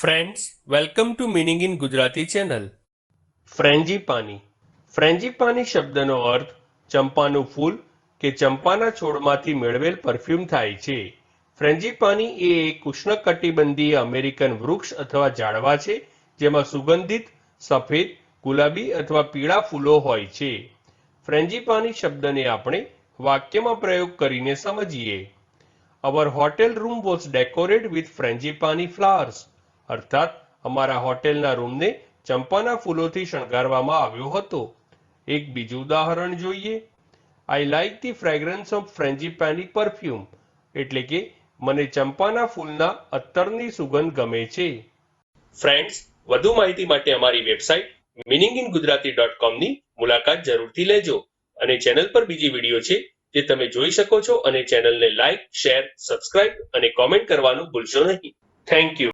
Friends welcome to meaning in Gujarati channel frangipani frangipani શબ્દનો અર્થ ચંપાનું ફૂલ કે ચંપાના છોડમાંથી મેળવેલ પરફ્યુમ થાય છે. ફ્રેન્જીપાની એ એક ઉષ્ણકટિબંધીય અમેરિકન વૃક્ષ અથવા ઝાડવા છે, જેમાં સુગંધિત સફેદ, ગુલાબી અથવા પીળા ફૂલો હોય છે. ફ્રેન્જીપાની શબ્દને આપણે વાક્યમાં પ્રયોગ કરીને સમજીએ. Our hotel room was decorate with frangipani flowers અર્થાત અમારા હોટેલના રૂમને ચંપાના ફૂલોથી શણગારવામાં આવ્યો હતો. એક બીજું ઉદાહરણ જોઈએ. I like the fragrance of frangipani perfume એટલે કે મને ચંપાના ફૂલના અત્તરની સુગંધ ગમે છે. ફ્રેન્ડ્સ વધુ માહિતી માટે અમારી website meaning in Gujarati dot કોમની મુલાકાત જરૂરથી લેજો અને ચેનલ પર બીજી વીડિયો છે જે તમે જોઈ શકો છો અને ચેનલને લાઇક શેર સબસ્ક્રાઇબ અને કોમેન્ટ કરવાનું ભૂલશો નહીં. Thank you